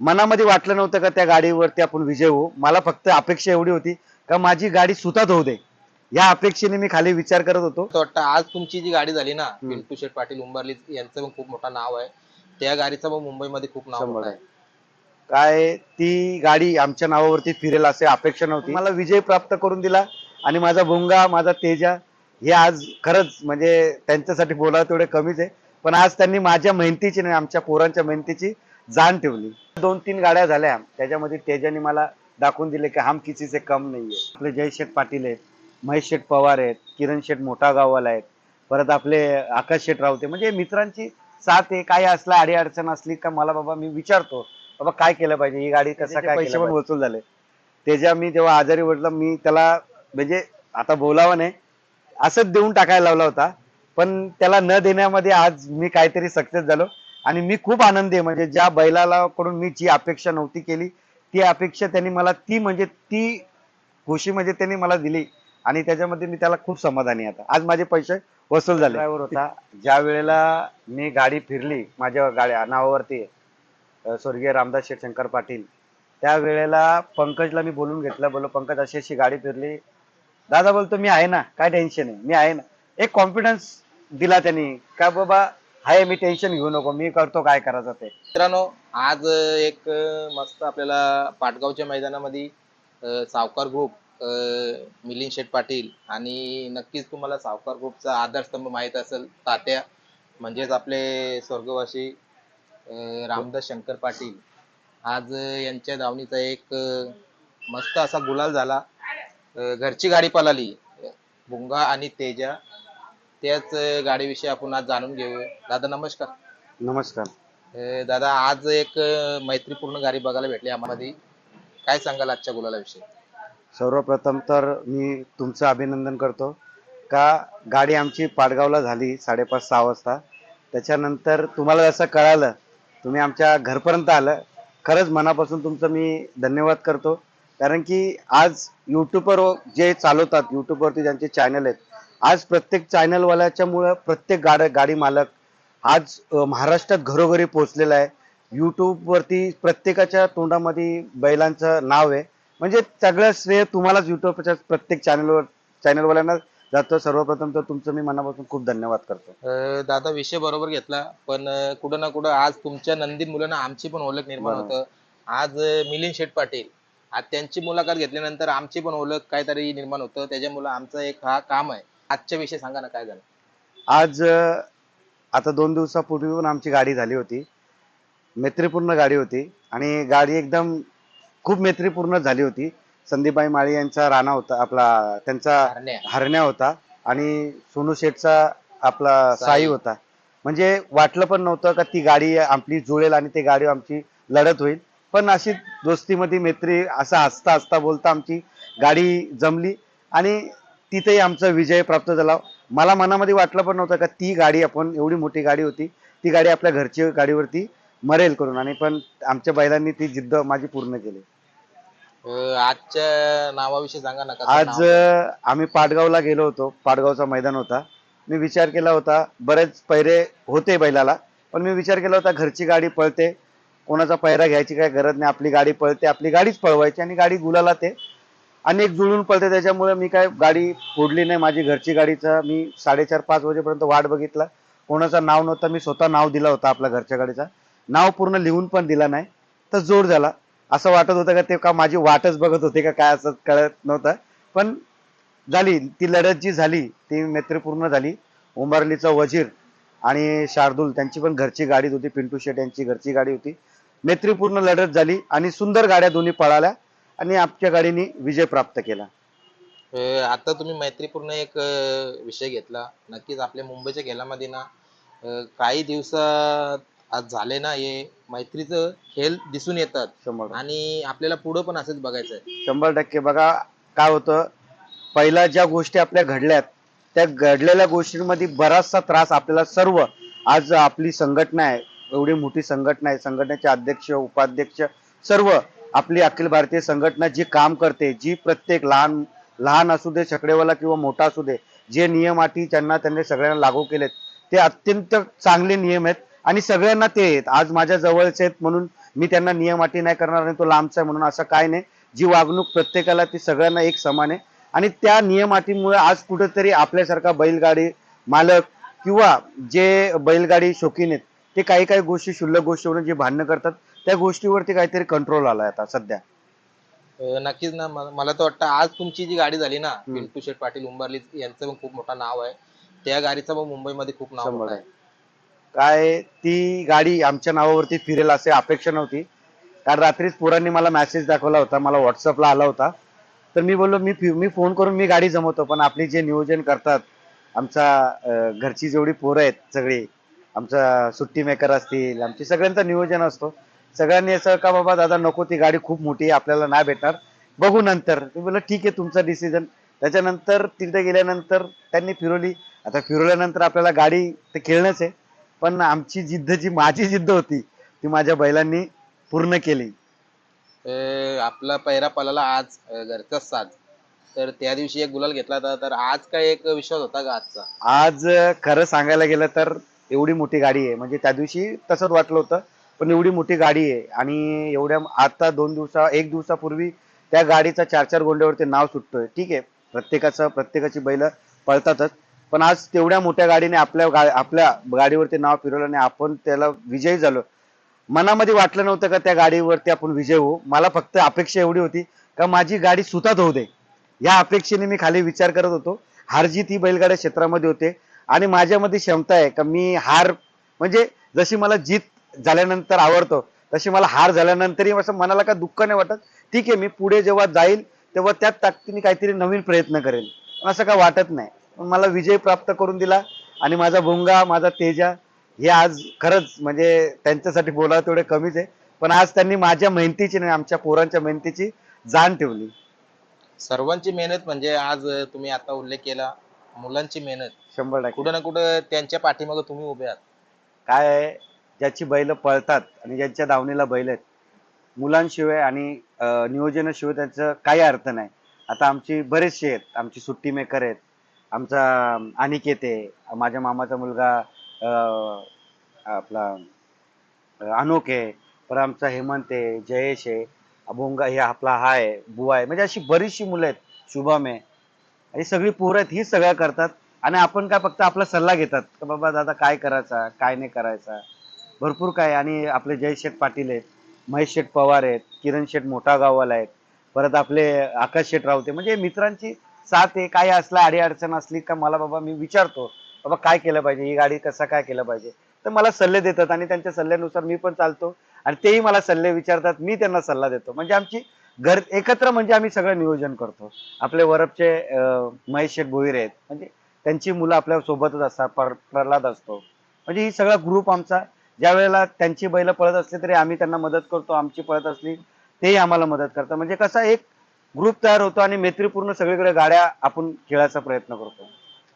मनामध्ये वाटलं नव्हतं का त्या गाडीवरती आपण विजय होऊ. मला फक्त अपेक्षा एवढी होती का माझी गाडी सुतात होऊ दे. या अपेक्षेने मी खाली विचार करत होतो. असं वाटतं. आज तुमची जी गाडी झाली ना पिंटू शेठ पाटील उंबरली यांचं पण खूप मोठं नाव आहे. त्या गाडीचं पण मुंबईमध्ये खूप नाव शंभर मोठं आहे. काय ती गाडी आमच्या नावावरती फिरेल असे अपेक्षा नव्हती. मला विजय प्राप्त करून दिला आणि माझा भुंगा माझा तेजा हे आज खरंच म्हणजे त्यांच्यासाठी बोलावं तेवढे कमीच आहे. पण आज त्यांनी माझ्या मेहनतीची नाही आमच्या पोरांच्या मेहनतीची जाण ठेवली. दोन तीन गाड्या झाल्या. त्याच्यामध्ये तेजाने मला दाखवून दिले की हम किसी से कम नाहीये. आपले जय शेठ पाटील आहेत महेश शेठ पवार आहेत किरण शेठ मोठा गाववाला आहेत. परत आपले आकाश शेठ रावते. म्हणजे मित्रांची साथ आहे काय असला अडी अडचण असली का मला बाबा मी विचारतो बाबा काय केलं पाहिजे? ही गाडी कसं काय पैसे पण वसूल झाले. त्याच्या मी जेव्हा आजारी पडला मी त्याला म्हणजे आता बोलावं नाही असंच देऊन टाकायला लावला होता. पण त्याला न देण्यामध्ये आज मी काहीतरी सक्सेस झालो. आणि मी खूप आनंदी आहे. म्हणजे ज्या बैलाला कडून मी जी अपेक्षा नव्हती केली ती अपेक्षा त्यांनी मला ती म्हणजे ती खुशी म्हणजे त्यांनी मला दिली आणि त्याच्यामध्ये मी त्याला खूप समाधानी आता. आज माझे पैसे वसूल झाले. ड्रायव्हर होता. ज्या वेळेला मी गाडी फिरली माझ्या गाड्या नावावरती स्वर्गीय रामदास शेठ शंकर पाटील त्या वेळेला पंकजला मी बोलून घेतलं. बोलो पंकज अशी अशी गाडी फिरली. दादा बोलतो मी आहे ना काय टेन्शन आहे मी आहे ना. एक कॉन्फिडन्स दिला त्यांनी. का बाबा आहे मी टेन्शन घेऊ नको. मी करतो काय करायचं ते. मित्रांनो आज एक मस्त आपल्याला पाटगावच्या मैदानामध्ये अं, सावकार ग्रुप अं, मिलिंद शेठ पाटील आणि नक्कीच तुम्हाला सावकार ग्रुपचा आधारस्तंभ माहीत असेल तात्या म्हणजेच आपले स्वर्गवासी अं, रामदास शंकर पाटील. आज यांच्या धावणीचा एक अं, मस्त असा गुलाल झाला. अं, घरची गाडी पळाली. भुंगा आणि तेजा. त्याच गाडीविषयी आपण आज जाणून घेऊ. दादा नमस्कार. नमस्कार. अं, दादा आज एक अं, मैत्रीपूर्ण गाडी बघायला भेटली आम्हाला काय सांगाल आजच्या गुलालाविषयी? सर्वप्रथम तर मी तुमचं अभिनंदन करतो. का गाडी आमची पाडगावला झाली साडेपाच सहा वाजता. त्याच्यानंतर तुम्हाला जसं कळालं तुम्ही आमच्या घरपर्यंत आलं. खरंच मनापासून तुमचं मी धन्यवाद करतो. कारण की आज यूट्यूबवर जे चालवतात यूट्यूबवरती ज्यांचे चॅनल आहेत आज प्रत्येक चॅनलवाल्याच्या मुळे प्रत्येक गाडी गाडी मालक आज महाराष्ट्रात घरोघरी पोहोचलेला आहे. यूट्यूबवरती प्रत्येकाच्या तोंडामध्ये बैलांचं नाव आहे. म्हणजे सगळं श्रेय तुम्हालाच युट्यूबच्या प्रत्येक चॅनलवर चॅनलवाल्यांना जातं. सर्वप्रथम तर तुमचं मी मनापासून खूप धन्यवाद करतो. दादा विषय बरोबर घेतला. पण कुठं ना कुठं आज तुमच्या नंदीन मुलांना आमची पण ओळख निर्माण. होतं. आज मिलिंद शेठ पाटील. आज त्यांची मुलाखत घेतल्यानंतर आमची पण ओळख काहीतरी निर्माण होतं. त्याच्यामुळे आमचं एक हा काम आहे. आजच्या विषय सांगा ना काय झालं? आज अं, आता दोन दिवसापूर्वी पण आमची गाडी झाली होती. मैत्रीपूर्ण गाडी होती आणि गाडी एकदम खूप मैत्रीपूर्ण झाली होती. संदीपबाई माळी यांचा राणा होता आपला त्यांचा हरण्या. हरण्या होता आणि सोनू शेठचा आपला साई. साई होता. म्हणजे वाटलं पण नव्हतं का ती गाडी आपली जुळेल आणि ती गाडी आमची लढत होईल. पण अशी दोस्तीमध्ये मैत्री असा हसता हसता बोलता आमची गाडी जमली आणि तिथेही आमचा विजय प्राप्त झाला. मला मनामध्ये वाटलं पण नव्हतं का ती गाडी आपण एवढी मोठी गाडी होती ती गाडी आपल्या घरची गाडीवरती मरेल करून. आणि पण आमच्या बैलांनी ती जिद्द माझी पूर्ण केली. आजच्या नावाविषयी सांगा ना आज आम्ही पाटगावला गेलो होतो. पाटगावचा मैदान होता. मी विचार केला होता बरेच पैरे होते बैलाला पण मी विचार केला होता घरची गाडी पळते. कोणाचा पैरा घ्यायची काय गरज नाही. आपली गाडी पळते आपली गाडीच पळवायची आणि गाडी गुलाला ते अनेक जुळून पडते त्याच्यामुळे मी काय गाडी फोडली नाही. माझी घरची गाडीचा मी साडेचार पाच वाजेपर्यंत वाट बघितला. कोणाचं नाव नव्हतं मी स्वतः नाव दिलं होतं आपल्या घरच्या गाडीचा. नाव पूर्ण लिहून पण दिला नाही. तर जोर झाला. असं वाटत होतं का ते का माझी वाटच बघत होते का काय असं कळत नव्हतं. पण झाली ती लढत जी झाली ती मैत्रीपूर्ण झाली. उंबरलीचा वजीर आणि शार्दूल त्यांची पण घरची गाडी होती. पिंटू शेट यांची घरची गाडी होती. मैत्रीपूर्ण लढत झाली आणि सुंदर गाड्या दोन्ही पळाल्या. आणि आमच्या गाडीने विजय प्राप्त केला. अं, आता तुम्ही मैत्रीपूर्ण एक अं, विषय घेतला. नक्कीच आपल्या मुंबईच्या खेळामध्ये ना अं, काही दिवसात आज झाले ना हे मैत्रीचं खेळ दिसून येतात. शंभर आणि आपल्याला पुढं पण असंच बघायचं आहे शंभर टक्के. बघा काय होतं पहिल्या ज्या गोष्टी आपल्या घडल्यात त्या घडलेल्या गोष्टींमध्ये बराचसा त्रास आपल्याला सर्व आज आपली संघटना आहे एवढी मोठी संघटना आहे संघटनेचे अध्यक्ष उपाध्यक्ष सर्व आपली अखिल भारतीय संघटना जी काम करते जी प्रत्येक लहान लहान असू दे छकडेवाला किंवा मोठा असू दे जे नियम अटी त्यांना त्यांनी सगळ्यांना लागू केलेत ते अत्यंत चांगले नियम आहेत आणि सगळ्यांना ते आहेत. आज माझ्या जवळचे आहेत म्हणून मी त्यांना नियम अटी नाही करणार आणि तो लांबचा आहे म्हणून असं काय नाही. जी वागणूक प्रत्येकाला ती सगळ्यांना एक समान आहे. आणि त्या नियम अटीमुळे आज कुठेतरी आपल्यासारखा बैलगाडी मालक किंवा जे बैलगाडी शौकीन आहेत ते काही काही गोष्टी क्षुल्लक म्हणून जे भांडणं करतात त्या गोष्टीवरती काहीतरी कंट्रोल आलाय आता सध्या. अं, नक्कीच ना. मला तर वाटतं आज तुमची जी गाडी झाली ना हम्म. पिंटू शेठ पाटील उंबरली यांचं पण खूप मोठं नाव आहे. त्या गाडीचं पण मुंबईमध्ये खूप नाव शंभर मोठं आहे. काय ती गाडी आमच्या नावावरती फिरेल असे अपेक्षा नव्हती. कारण रात्रीच पोरांनी मला मेसेज दाखवला होता मला व्हॉट्सअपला आला होता. तर मी बोललो मी फि- मी फोन करून मी गाडी जमवतो पण आपली जे नियोजन करतात आमचा अं, घरची जेवढी पोरं आहेत सगळी आमचा सुट्टी मेकर असतील आमची सगळ्यांचं नियोजन असतो. सगळ्यांनी असं का बाबा दादा नको ती गाडी खूप मोठी आहे आपल्याला नाही भेटणार. बघू नंतर. मी बोललो ठीक आहे तुमचा डिसिजन त्याच्यानंतर तिथे गेल्यानंतर त्यांनी फिरवली. आता फिरवल्यानंतर आपल्याला गाडी ते खेळणंच आहे. पण आमची जिद्द जी माझी जिद्द होती ती माझ्या बैलांनी पूर्ण केली. अं, आपला पहिरा पलाला आज अं, घरचाच साज. तर त्या दिवशी एक गुलाल घेतला होता. तर आज काय एक विश्वास होता का आजचा? आज अं, खरं सांगायला गेलं तर एवढी मोठी गाडी आहे. म्हणजे त्या दिवशी तसंच वाटलं होतं. पण एवढी मोठी गाडी आहे आणि एवढ्या आता दोन दिवसा एक दिवसापूर्वी त्या गाडीचा चार चार गोंड्यावरती नाव सुटतोय. ठीक आहे? प्रत्येकाचं प्रत्येकाची बैल पळतातच. पण आज तेवढ्या मोठ्या गाडीने आपल्या गा आपल्या गाडीवरती नाव फिरवलं आणि आपण त्याला विजयी झालो. मनामध्ये वाटलं नव्हतं का त्या गाडीवरती आपण विजय होऊ? मला फक्त अपेक्षा एवढी होती का माझी गाडी सुतात होऊ दे. या अपेक्षेने मी खाली विचार करत होतो. हारजीत ही बैलगाड्या क्षेत्रामध्ये होते आणि माझ्यामध्ये क्षमता आहे का मी हार म्हणजे जशी मला जीत झाल्यानंतर आवडतो. तशी मला हार झाल्यानंतरही असं मनाला का दुःख नाही वाटत. ठीक आहे मी पुढे जेव्हा जाईल तेव्हा त्याच ताकदीने काहीतरी नवीन प्रयत्न करेल असं काय वाटत नाही. पण मला विजय प्राप्त करून दिला आणि माझा भोंगा माझा तेजा हे आज खरंच म्हणजे त्यांच्यासाठी बोलावं तेवढे कमीच आहे. पण आज त्यांनी माझ्या मेहनतीची नाही आमच्या पोरांच्या मेहनतीची जाण ठेवली. सर्वांची मेहनत म्हणजे आज तुम्ही आता उल्लेख केला मुलांची मेहनत. शंभर टक्के. कुठं ना कुठं त्यांच्या पाठीमागे तुम्ही उभे आहात. काय आहे? ज्याची बैल पळतात आणि ज्यांच्या दावणीला बैल आहेत. मुलांशिवाय आणि नियोजनाशिवाय त्यांचं काही अर्थ नाही. आता आमची बरेचसे आहेत. आमची सुट्टी मेकर आहेत. आमचा अनिकेत आहे. माझ्या मामाचा मुलगा अं, आपला अनोख आहे. परत आमचा हेमंत आहे जयेश आहे. अभोंगा हे आपला हा आहे बुवा आहे. म्हणजे अशी बरीचशी मुलं आहेत. शुभम आहे. ही सगळी पोरं आहेत. ही सगळ्या करतात. आणि आपण काय फक्त आपला सल्ला घेतात. का बाबा दादा काय करायचा? काय नाही करायचा? भरपूर काय. आणि आपले जय शेठ पाटील आहेत महेश शेठ पवार आहेत किरण शेठ मोठा गाववाला आहेत परत आपले आकाश शेठ रावते. म्हणजे मित्रांची साथ आहे. काय असला अडी अडचण असली का मला बाबा मी विचारतो बाबा काय केलं पाहिजे ही गाडी कसा काय केलं पाहिजे. तर मला सल्ले देतात आणि त्यांच्या सल्ल्यानुसार मी पण चालतो आणि तेही मला सल्ले विचारतात मी त्यांना सल्ला देतो. म्हणजे आमची घर एकत्र म्हणजे आम्ही सगळं नियोजन करतो. आपले वरपचे महेश शेठ भोईर आहेत. म्हणजे त्यांची मुलं आपल्या सोबतच असतात प्रल्हाद असतो. म्हणजे ही सगळा ग्रुप आमचा ज्या वेळेला त्यांची बैल पळत असले तरी आम्ही त्यांना मदत करतो आमची पळत असली तेही आम्हाला मदत करतात. म्हणजे कसा एक ग्रुप तयार होतो आणि मैत्रीपूर्ण सगळीकडे गाड्या आपण खेळायचा प्रयत्न करतो.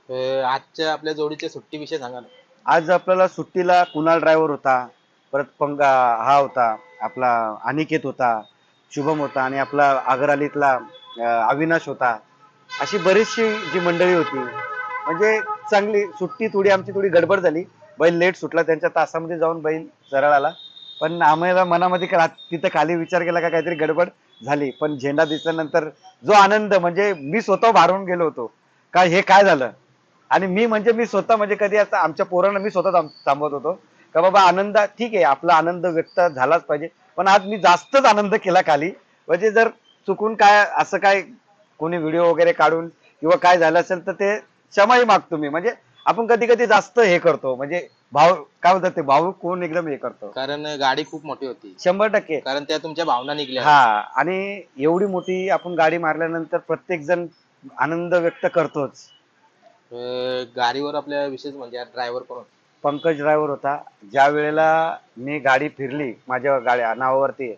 अं, आजच्या आपल्या जोडीच्या सुट्टीविषयी सांगा ना. आज आपल्याला सुट्टीला कुणाल ड्रायव्हर होता परत पंगा हा होता आपला अनिकेत होता शुभम होता आणि आपला आगरालीतला अं, अविनाश होता. अशी बरीचशी जी मंडळी होती. म्हणजे चांगली सुट्टी थोडी आमची थोडी गडबड झाली. बैल लेट सुटला त्यांच्या तासामध्ये जाऊन बैल सरळ आला. पण आम्हाला मनामध्ये का- तिथं खाली विचार केला का काहीतरी गडबड झाली. पण झेंडा दिसल्यानंतर जो आनंद म्हणजे मी स्वतः भारून गेलो होतो. का हे काय झालं? आणि मी म्हणजे मी स्वतः म्हणजे कधी आता आमच्या पोरांना मी स्वतः थांब- थांबवत होतो. का बाबा आनंद ठीक आहे आपला आनंद व्यक्त झालाच पाहिजे. पण आज मी जास्तच आनंद केला खाली. म्हणजे जर चुकून काय असं काय कोणी व्हिडिओ वगैरे काढून किंवा काय झालं असेल तर ते क्षमाही मागतो मी. म्हणजे आपण कधी कधी जास्त हे करतो म्हणजे भाव काय म्हणतात ते भाऊ कोण एकदम हे करतो. कारण गाडी खूप मोठी होती. शंभर टक्के. कारण त्या तुमच्या भावना निघल्या. हा आणि एवढी मोठी आपण गाडी मारल्यानंतर प्रत्येक जण आनंद व्यक्त करतोच. अं, गाडीवर आपल्या विशेष म्हणजे ड्रायव्हर कोण होता? पंकज ड्रायव्हर होता. ज्या वेळेला मी गाडी फिरली माझ्या गाड्या नावावरती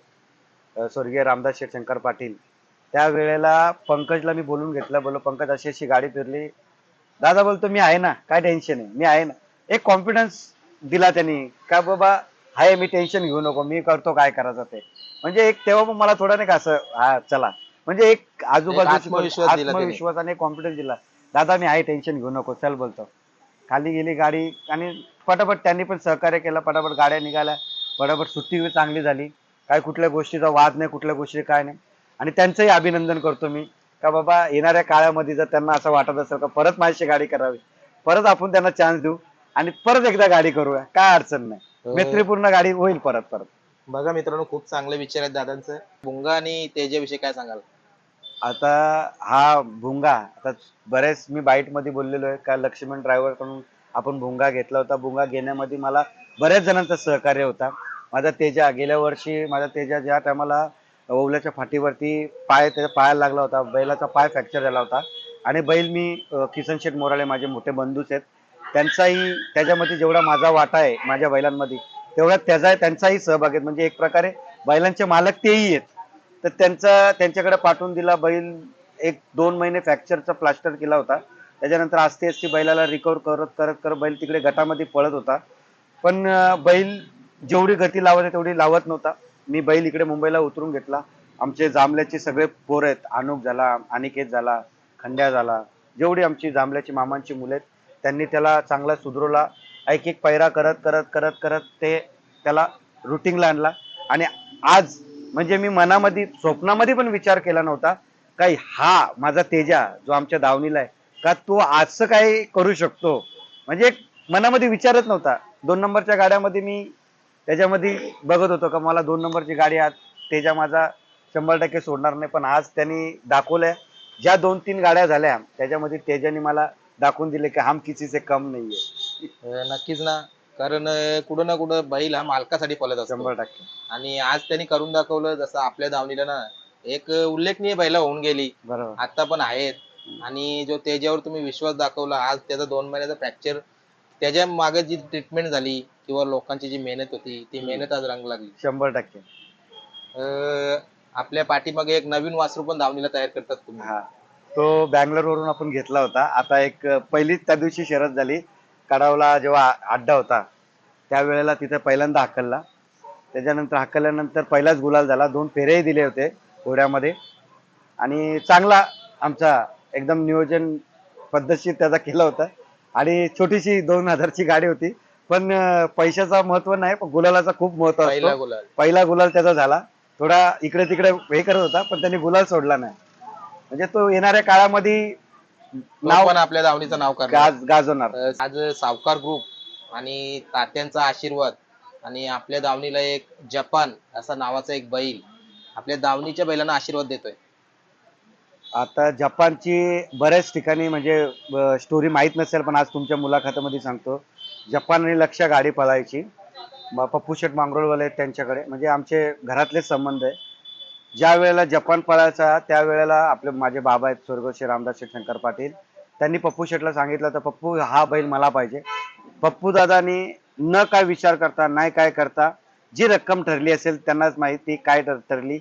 अं, स्वर्गीय रामदास शेठ शंकर पाटील त्या वेळेला पंकजला मी बोलून घेतलं बोललो पंकज अशी अशी गाडी फिरली दादा बोलतो मी आहे ना काय टेन्शन आहे मी आहे ना. एक कॉन्फिडन्स दिला त्यांनी का बाबा आहे मी टेन्शन घेऊ नको मी करतो काय करायचं ते. म्हणजे एक तेव्हा पण मला थोडं नाही का असं हा चला. म्हणजे एक आजूबाजूची आत्मविश्वास दिला त्यांनी. कॉन्फिडन्स दिला. दादा मी आहे टेन्शन घेऊ नको चल बोलतो. खाली गेली गाडी आणि पटापट त्यांनी पण सहकार्य केलं पटापट गाड्या निघाल्या. पटापट सुट्टी चांगली झाली. काय कुठल्या गोष्टीचा वाद नाही कुठल्या गोष्टी काय नाही. आणि त्यांचंही अभिनंदन करतो मी. का बाबा येणाऱ्या काळामध्ये जर त्यांना असं वाटत असेल का परत माझ्याशी गाडी करावी परत आपण त्यांना चान्स देऊ आणि परत एकदा गाडी करूया काय अडचण नाही. अं, मैत्रीपूर्ण गाडी होईल परत परत. बघा मित्रांनो खूप चांगले विचार आहेत दादांचं. भुंगा आणि तेजाविषयी काय सांगाल? आता हा भुंगा आता बरेच मी बाईटमध्ये बोललेलो आहे का लक्ष्मण ड्रायव्हरकडून आपण भुंगा घेतला होता. भुंगा घेण्यामध्ये मला बऱ्याच जणांचं सहकार्य होता. माझा तेजा गेल्या वर्षी माझा तेजा ज्या टायमाला ओवल्याच्या फाटीवरती पाय त्याच्या पायाला लागला होता. बैलाचा पाय फ्रॅक्चर झाला होता. आणि बैल मी किसन शेठ मोराळे माझे मोठे बंधूच आहेत. त्यांचाही त्याच्यामध्ये जेवढा माझा वाटा आहे माझ्या बैलांमध्ये तेवढा त्याचा त्यांचाही सहभाग आहे. म्हणजे एक प्रकारे बैलांचे मालक तेही आहेत. तर त्यांचा त्यांच्याकडे पाठवून दिला बैल एक दोन महिने फ्रॅक्चरचा प्लास्टर केला होता. त्याच्यानंतर आस्ते आस्ते बैलाला रिकवर करत करत करत बैल तिकडे गटामध्ये पळत होता. पण बैल जेवढी गती लावत आहे तेवढी लावत नव्हता. मी बैल इकडे मुंबईला उतरून घेतला. आमचे जांभल्याचे सगळे पोर आहेत. अनुप झाला अनिकेत झाला खंड्या झाला. जेवढी आमची जांभल्याची मामांची मुलं आहेत त्यांनी त्याला चांगला सुधरवला. एक एक पैरा करत करत करत करत ते त्याला रुटीनला आणला. आणि आज म्हणजे मी मनामध्ये स्वप्नामध्ये पण विचार केला नव्हता. काही हा माझा तेजा जो आमच्या दावणीला आहे का तो असं काही करू शकतो? म्हणजे एक मनामध्ये विचारच नव्हता. दोन नंबरच्या गाड्यामध्ये मी त्याच्यामध्ये बघत होतो का मला दोन नंबरची गाडी आज तेजा माझा शंभर टक्के सोडणार नाही पण आज त्यांनी दाखवलंय. ज्या दोन तीन गाड्या झाल्या त्याच्यामध्ये तेजाने मला दाखवून दिले की हम किसी से कम नाहीये. नक्कीच ना. कारण कुठं ना कुठं बैल हा मालकासाठी पळत असतो. शंभर टक्के. आणि आज त्यांनी करून दाखवलं जसं आपल्या दावणीला ना एक उल्लेखनीय बैला होऊन गेली. बरोबर. आता पण आहेत. आणि जो त्याच्यावर तुम्ही विश्वास दाखवला आज त्याचा दोन महिन्याचा फ्रॅक्चर त्याच्यामागे जी ट्रीटमेंट झाली किंवा लोकांची जी मेहनत होती ती मेहनत आज रंग लागली. शंभर टक्के. अं, आपल्या पाठीमागे एक नवीन वासरू पण दावणीला तयार करतात तुम्ही. हा. तो बँगलोर वरून आपण घेतला होता. आता एक अं, पहिलीच त्या दिवशी शरद झाली. कडावला जेव्हा अड्डा होता त्यावेळेला तिथे पहिल्यांदा हाकलला. त्याच्यानंतर हाकलल्यानंतर पहिलाच गुलाल झाला. दोन फेरेही दिले होते घोड्यामध्ये. आणि चांगला आमचा एकदम नियोजन पद्धतशीर त्याचा केला होता. आणि छोटीशी दोन हजारची गाडी होती. पण पैशाचा महत्त्व नाही पण गुलालाचा खूप महत्त्व पहिला असतो गुलाल. पहिला गुलाल त्याचा झाला. थोडा इकडे तिकडे हे करत होता पण त्यांनी गुलाल सोडला नाही. म्हणजे तो येणाऱ्या काळामध्ये तो नाव पण आपल्या दावणीचं नाव करणार. गाज गाजवणार अं, आज सावकार ग्रुप आणि तात्यांचा आशीर्वाद आणि आपल्या दावणीला एक जपान असा नावाचा एक बैल आपल्या दावणीच्या बैलांना आशीर्वाद देतोय. आता जपानची बऱ्याच ठिकाणी म्हणजे स्टोरी माहीत नसेल पण आज तुमच्या मुलाखतीमध्ये सांगतो. जपान आणि लक्ष गाडी पळायची. पप्पू शेठ मांगरोळवाले आहेत त्यांच्याकडे. म्हणजे आमचे घरातलेच संबंध आहे. ज्या वेळेला जपान पळायचा त्यावेळेला आपले माझे बाबा आहेत स्वर्गश्री रामदास शेठ शंकर पाटील. त्यांनी पप्पू शेठला सांगितलं तर पप्पू हा बैल मला पाहिजे. पप्पू दादानी न काय विचार करता नाही काय करता जी रक्कम ठरली असेल त्यांनाच माहिती काय ठरली.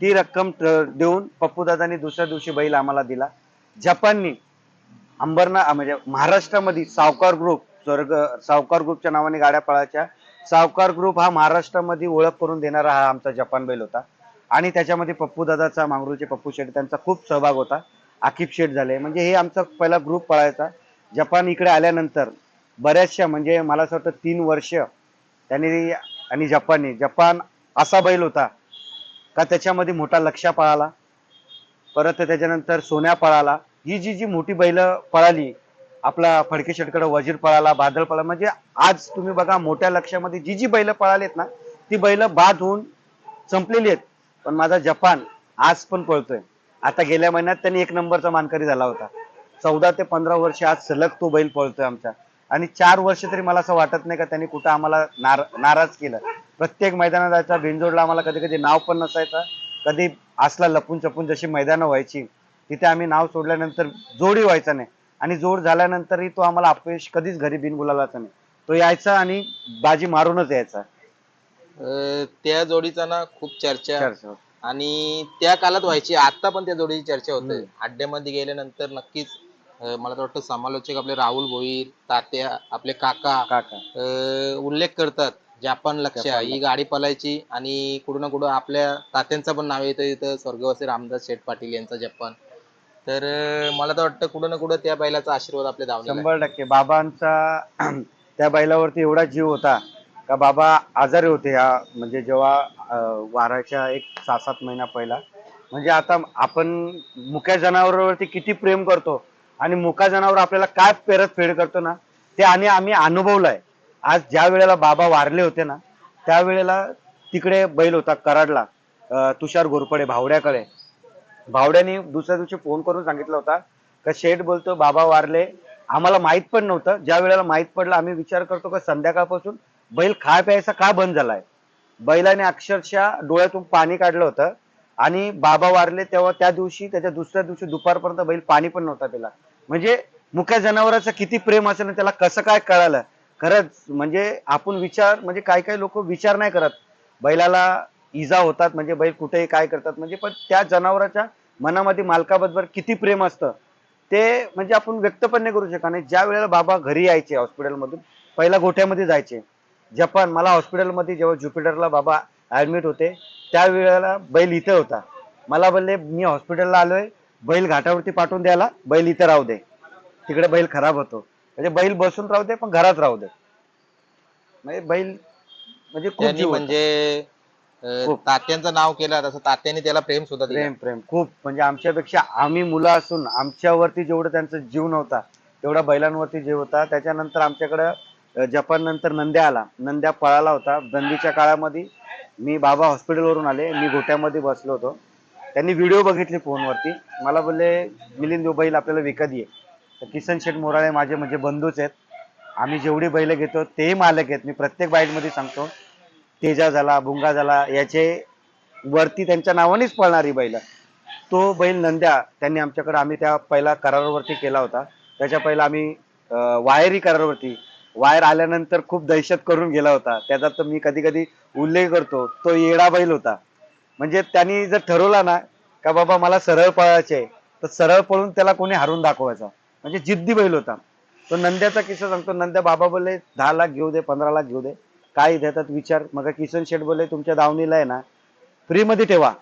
ती रक्कम देऊन पप्पूदादांनी दुसऱ्या दिवशी बैल आम्हाला दिला. जपाननी अंबरना म्हणजे महाराष्ट्रामध्ये सावकार ग्रुप स्वर्ग सावकार ग्रुपच्या नावाने गाड्या पळायच्या. सावकार ग्रुप हा महाराष्ट्रामध्ये ओळख करून देणारा हा आमचा जपान बैल होता. आणि त्याच्यामध्ये पप्पू दादाचा पप्पू शेठ त्यांचा खूप सहभाग होता. आकिब शेठ झाले. म्हणजे हे आमचा पहिला ग्रुप पळायचा. जपान इकडे आल्यानंतर बऱ्याचशा म्हणजे मला असं वाटतं तीन वर्ष त्यांनी आणि जपानने जपान असा बैल होता का त्याच्यामध्ये मोठा लक्षा पळाला? परत त्याच्यानंतर सोन्या पळाला. ही जी जी मोठी बैल पळाली आपला फडके शेटकडे वजीर पळाला बादल पळाला म्हणजे आज तुम्ही बघा मोठ्या लक्षामध्ये जी जी बैल पळालेत ना ती बैल बाद होऊन संपलेली आहेत. पण माझा जपान आज पण पळतोय. आता गेल्या महिन्यात त्यांनी एक नंबरचा मानकरी झाला होता. चौदा ते पंधरा वर्ष आज सलग तो बैल पळतोय आमचा. आणि चार वर्ष तरी मला असं वाटत नाही का त्यांनी कुठं आम्हाला नार नाराज केलं. प्रत्येक मैदानात जायचा बिनजोडला आम्हाला कधी कधी नाव पण नसायचं. कधी असला लपून चपून जशी मैदानं व्हायची तिथे आम्ही नाव सोडल्यानंतर जोडी व्हायचा नाही. आणि जोड झाल्यानंतरही तो आम्हाला अपयश कधीच घरी बिनगुलालाचा नाही. तो यायचा आणि बाजी मारूनच यायचा. अं, त्या जोडीचा ना खूप चर्चा. आणि त्या काळात व्हायची आता पण त्या जोडीची चर्चा होते. हम्म. अड्ड्यामध्ये गेल्यानंतर नक्कीच अं, मला तर वाटतं समालोचक आपले राहुल भोईर तात्या आपले काका काका. अं, उल्लेख करतात. जापान लक्ष ही गाडी पळायची आणि कुठं ना कुठं आपल्या तात्यांचं पण नाव येतं इथं स्वर्गवासी रामदास शेठ पाटील यांचा जपान. तर मला तर वाटतं कुठं ना कुठं त्या बैलाचा आशीर्वाद आपल्या धावण्याला शंभर टक्के. बाबांचा त्या बैलावरती एवढा जीव होता का बाबा आजारी होते या म्हणजे जेव्हा अं, वाराच्या एक सहा सात महिना पहिला. म्हणजे आता आपण मुक्या जनावरांवरती किती प्रेम करतो आणि मुका जनावर आपल्याला काय पेरत फेड करतो ना ते आणि आम्ही अनुभवलंय आज ज्या वेळेला बाबा वारले होते ना त्यावेळेला तिकडे बैल होता कराडला अं, तुषार घोरपडे भावड्याकडे. भावड्याने दुसऱ्या दिवशी फोन करून सांगितलं होता का शेठ बोलतो बाबा वारले आम्हाला माहीत पण नव्हतं. ज्या वेळेला माहीत पडलं आम्ही विचार करतो का संध्याकाळपासून बैल खाय प्यायचा का बंद झालाय? बैलाने अक्षरशः डोळ्यातून पाणी काढलं होतं आणि बाबा वारले तेव्हा त्या दिवशी त्याच्या दुसऱ्या दिवशी दुपारपर्यंत बैल पाणी पण नव्हता पिला. म्हणजे मुख्या जनावराचं किती प्रेम असेल आणि त्याला कसं काय कळालं? खरंच म्हणजे आपण विचार म्हणजे काही काही लोक विचार नाही करत. बैलाला इजा होतात म्हणजे बैल कुठेही काय करतात म्हणजे पण त्या जनावराच्या मनामध्ये मालकाबद्दल किती प्रेम असतं ते म्हणजे आपण व्यक्त पण नाही करू शकत. नाही ज्या वेळेला बाबा घरी यायचे हॉस्पिटलमधून पहिला गोठ्यामध्ये जायचे. जपान मला हॉस्पिटलमध्ये जेव्हा ज्युपिटरला बाबा ऍडमिट होते त्यावेळेला बैल इथे होता. मला बोलले मी हॉस्पिटलला आलोय बैल घाटावरती पाठवून द्यायला बैल इथे राहू दे. तिकडे बैल खराब होतो. म्हणजे बैल बसून राहू दे पण घरात राहू दे. म्हणजे बैल म्हणजे खूप त्यांनी जीव होता. म्हणजे अं, खूप. तात्यांचं नाव केलं तसं तात्यांनी त्याला प्रेम सुद्धा दिलं. प्रेम प्रेम. खूप. म्हणजे आमच्यापेक्षा आम्ही मुलं असून आमच्यावरती जेवढं त्यांचा जीव नव्हता तेवढा बैलांवरती जीव होता. त्याच्यानंतर आमच्याकडं जपान नंतर नंद्या आला. नंद्या पळाला होता. बंदीच्या काळामध्ये मी बाबा हॉस्पिटलवरून आले. मी गोट्यामध्ये बसलो होतो. त्यांनी व्हिडिओ बघितले फोनवरती. मला बोलले मिलिंद बैल आपल्याला विकत ये. तर किसन शेठ मोराळे माझे म्हणजे बंधूच आहेत. आम्ही जेवढी बैल घेतो तेही मालक आहेत. मी प्रत्येक बाईटमध्ये सांगतो तेजा झाला भुंगा झाला याचे वरती त्यांच्या नावानेच पळणारी बैल. तो बैल नंद्या त्यांनी आमच्याकडे आम्ही त्या पहिला करारावरती केला होता. त्याच्या पहिला आम्ही वायरी करारावरती वायर आल्यानंतर खूप दहशत करून गेला होता. त्याचा तर मी कधी कधी उल्लेख करतो तो येडा बैल होता. म्हणजे त्यांनी जर ठरवला ना का बाबा मला सरळ पळायचे तर सरळ पळून त्याला कोणी हारून दाखवायचा. म्हणजे जिद्दी बैल होता. तो नंद्याचा किस्सा सांगतो नंद्या बाबा बोलले दहा लाख घेऊ दे पंधरा लाख घेऊ दे. काय देतात विचार? मग किसन शेठ बोलले तुमच्या दावणीला आहे ना फ्रीमध्ये ठेवा.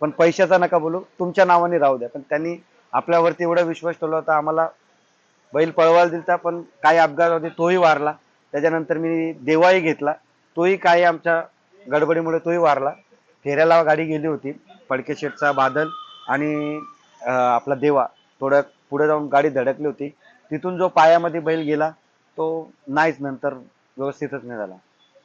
पण पैशाचा नका बोलू तुमच्या नावाने राहू द्या. पण त्यांनी आपल्यावरती एवढा विश्वास ठेवला होता आम्हाला बैल पळवायला दिलता पण काही अपघात होते तोही वारला. त्याच्यानंतर मी देवाही घेतला तोही काही आमच्या गडबडीमुळे तोही वारला. फेऱ्याला गाडी गेली होती फडके शेठचा बादल आणि आपला देवा थोडं पुढे जाऊन गाडी धडकली होती. तिथून जो पायामध्ये बैल गेला तो नाहीच नंतर व्यवस्थितच नाही झाला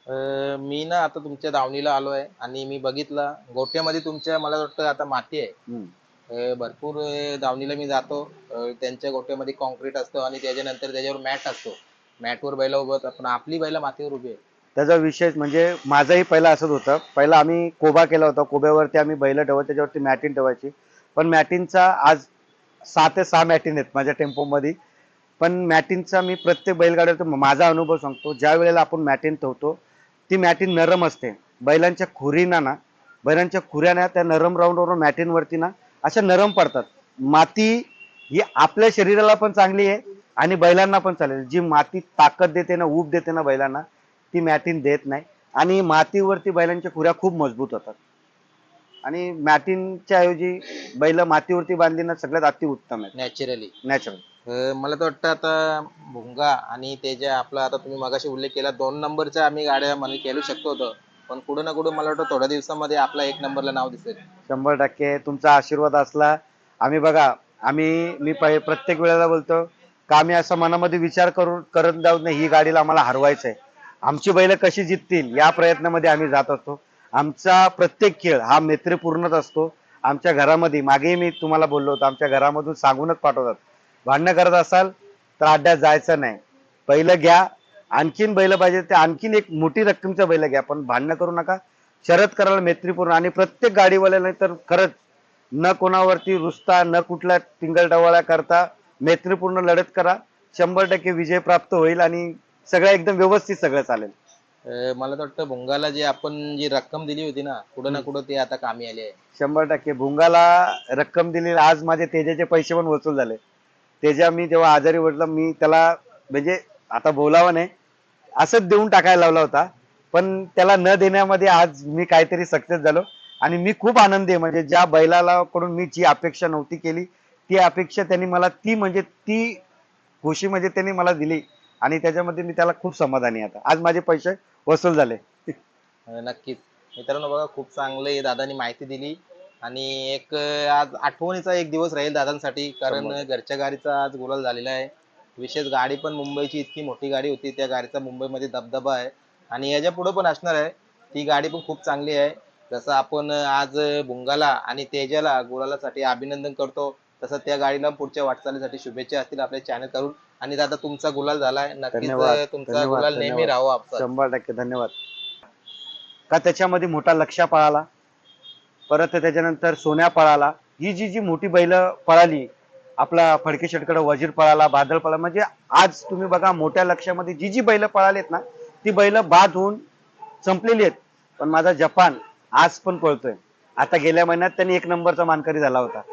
अं, मी ना आता तुमच्या दावणीला आलोय आणि मी बघितलं गोट्यामध्ये तुमच्या मला वाटतं आता माती आहे. हम्म. अं, भरपूर अं, दावणीला मी जातो. अं, त्यांच्या गोट्यामध्ये कॉन्क्रीट असतं आणि त्याच्यानंतर त्याच्यावर मॅट असतो. मॅटवर बैला उभं पण आपली बैला मातीवर उभी आहे. त्याचा विशेष म्हणजे माझंही पहिला असंच होतं. पहिला आम्ही कोबा केला होता. कोब्यावरती आम्ही बैल ठेवत त्याच्यावरती मॅटिन ठेवायची. पण मॅटिनचा आज सहा ते सहा मॅटिन आहेत माझ्या टेम्पोमध्ये. पण मॅटिनचा मी प्रत्येक बैलगाड्यावर माझा अनुभव सांगतो ज्या वेळेला आपण मॅटिन ठेवतो ती मॅटिन नरम असते. बैलांच्या खुरीना ना बैलांच्या खुऱ्याना त्या नरम राऊंडवरून मॅटिनवरती ना अशा नरम पडतात. माती ही आपल्या शरीराला पण चांगली आहे आणि बैलांना पण चालेल जी माती ताकद देते ना ऊब देते ना बैलांना ती मॅटिन देत नाही. आणि मातीवरती बैलांच्या खुऱ्या खूप मजबूत होतात. आणि मॅटिनच्या ऐवजी बैल मातीवरती बांधली ना सगळ्यात अति उत्तम आहे नॅचरली नॅचरल मला तर वाटतं आता भुंगा आणि ते जे आपलं आता तुम्ही मगाशी उल्लेख केला दोन नंबरच्या आम्ही गाड्या मला खेळू शकतो होतो. पण कुठं ना कुठं मला वाटतं थोड्या दिवसामध्ये आपला एक नंबरला नाव दिसेल. शंभर टक्के तुमचा आशीर्वाद असला. आम्ही बघा आम्ही मी पहि- प्रत्येक वेळेला बोलतो का आम्ही असं मनामध्ये विचार करून करत जाऊ नाही ही गाडीला आम्हाला हरवायचं आहे आमची बैल कशी जिततील या प्रयत्नामध्ये आम्ही जात असतो. आमचा प्रत्येक खेळ हा मैत्रीपूर्णच असतो. आमच्या घरामध्ये मागेही मी तुम्हाला बोललो होतो आमच्या घरामधून सांगूनच पाठवतात. भांडणं करत असाल तर अड्ड्यात जायचं नाही. पहिलं घ्या. आणखीन बैल पाहिजे ते आणखीन एक मोठी रक्कमचं बैल घ्या पण भांडणं करू नका. शरद करायला मैत्रीपूर्ण आणि प्रत्येक गाडीवाल्याला तर खरंच न कोणावरती रुसता न कुठल्या टिंगल करता मैत्रीपूर्ण लढत करा. शंभर टक्के विजय प्राप्त होईल आणि सगळं एकदम व्यवस्थित सगळं चालेल. मला तर वाटतं भुंगाला जे आपण जी रक्कम दिली होती ना कुठं ना कुठं ते आता कामी आली आहे. शंभर टक्के. भुंगाला रक्कम दिली आज माझे तेजाचे पैसे पण वसूल झाले. तेजा मी जेव्हा आजारी पडलं मी त्याला म्हणजे आता बोलावं नाही असंच देऊन टाकायला लावला होता. पण त्याला न देण्यामध्ये आज मी काहीतरी सक्सेस झालो. आणि मी खूप आनंदी आहे. म्हणजे ज्या बैलाला कडून मी जी अपेक्षा नव्हती केली ती अपेक्षा त्यांनी मला ती म्हणजे ती खुशी म्हणजे त्यांनी मला दिली. आणि त्याच्यामध्ये मी त्याला खूप समाधानी आता. आज माझे पैसे वसूल झाले. अं, नक्कीच. मित्रांनो बघा खूप चांगले दादानी माहिती दिली. आणि एक आज आठवणीचा एक दिवस राहील दादांसाठी कारण. घरच्या गाडीचा आज गुलाल झालेला आहे. विशेष गाडी पण मुंबईची इतकी मोठी गाडी होती त्या गाडीचा मुंबईमध्ये दबदबा आहे. आणि याच्यापुढे पण असणार आहे. ती गाडी पण खूप चांगली आहे. जसं आपण आज भुंगाला आणि तेजाला गुलालासाठी अभिनंदन करतो तसं त्या गाडीला पुढच्या वाटचालीसाठी शुभेच्छा असतील आपल्या चॅनल करून आणि दादा तुमचा गुलाल झालाय. नक्कीच धन्यवाद, तुमचा धन्यवाद, गुलाल नेहमी धन्यवाद. आपला. शंभर टक्के धन्यवाद. का त्याच्यामध्ये मोठा लक्ष पळाला? परत त्याच्यानंतर सोन्या पळाला. ही जी जी मोठी बैल पळाली आपला फडके शेटकडे वजीर पळाला बादल पळाला म्हणजे आज तुम्ही बघा मोठ्या लक्षामध्ये जी जी बैल पळालीत ना ती बैल बाद होऊन संपलेली आहेत. पण माझा जपान आज पण पळतोय. आता गेल्या महिन्यात त्यांनी एक नंबरचा मानकरी झाला होता.